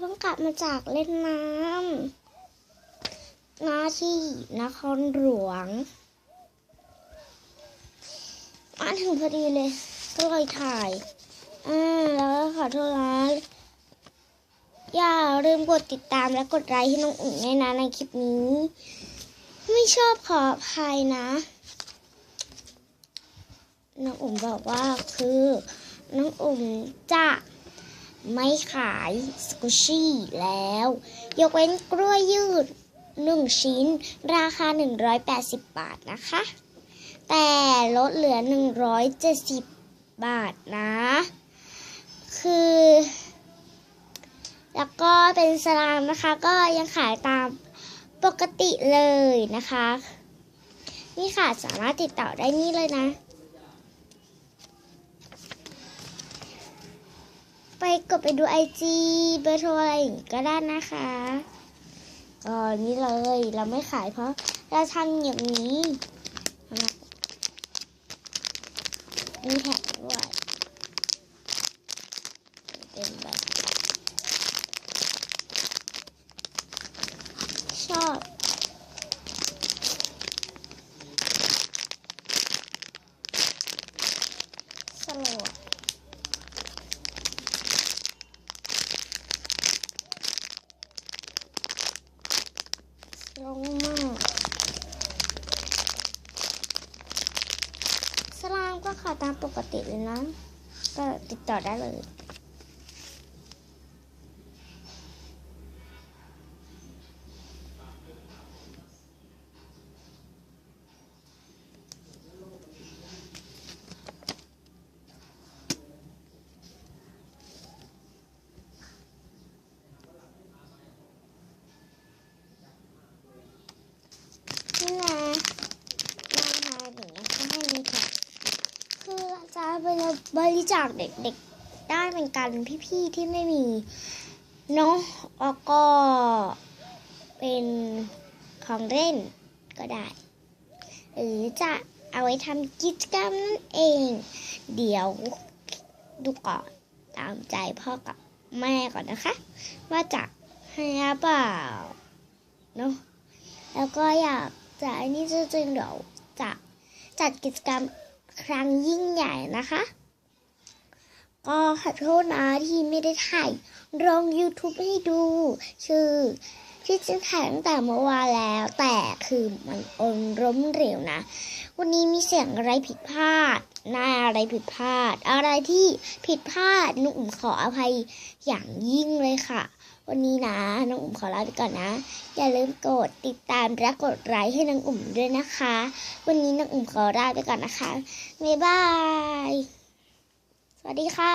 เพิ่งกลับมาจากเล่นน้ำนาที่นครหลวง มาถึงพอดีเลย ก็เลยถ่าย อ่า แล้วก็ขอโทษนะอย่าลืมกดติดตามและกดไลค์ให้น้องอุ่นด้วยนะในคลิปนี้ ไม่ชอบขออภัยนะ น้องอุ่มบอกว่าคือ น้องอุ่มจะ ไม่ขายสกุชชี่แล้ว ยกเว้นกล้วยยืดหนึ่งชิ้น ราคา 180 บาทนะคะ แต่ลดเหลือ 170 บาทนะ คือ แล้วก็เป็นสลามนะคะ ก็ยังขายตามปกติเลยนะคะ นี่ค่ะสามารถติดต่อได้นี่เลยนะ ไปดูไอจีเบอร์โทรอะไรอย่างงี้ก็ได้นะคะก็นี่เลยเราไม่ขายเพราะเราทำอย่างนี้นะมีแถมด้วยเป็นแบบชอบสโลว์ ลงมากสลามก็ขาตามปกติเลยนะ ก็ติดต่อได้เลย นี่นะมาทานอย่างเงี้ยก็ให้ดีค่ะคือจะไป บริจาคเด็กๆได้เป็นการพี่ๆที่ไม่มีเนาะแล้วก็เป็นของเล่นก็ได้ หรือจะเอาไว้ทำกิจกรรมนั่นเอง เดี๋ยวดูก่อนตามใจพ่อกับแม่ก่อนนะคะ ว่าจะให้หรือเปล่าเนาะแล้วก็อยากจะอันนี้จริงๆเดี๋ยวจะจัดกิจกรรมครั้งยิ่งใหญ่นะคะ ก็ขอโทษนะที่ไม่ได้ถ่ายลง YouTube ให้ดู คือที่จริงถ่ายตั้งแต่เมื่อวานแล้ว แต่คือมันอนล้มเหลวนะ วันนี้มีเสียงอะไรผิดพลาดหน้าอะไรผิดพลาด อะไรที่ผิดพลาดนุ่มขออภัยอย่างยิ่งเลยค่ะ วันนี้นะน้องอุ่มขอลาไปก่อนนะ อย่าลืมกดติดตามและกดไลค์ให้น้องอุ่มด้วยนะคะ วันนี้น้องอุ่มขอลาไปก่อนนะคะบ๊ายบาย วัสดีค่ะ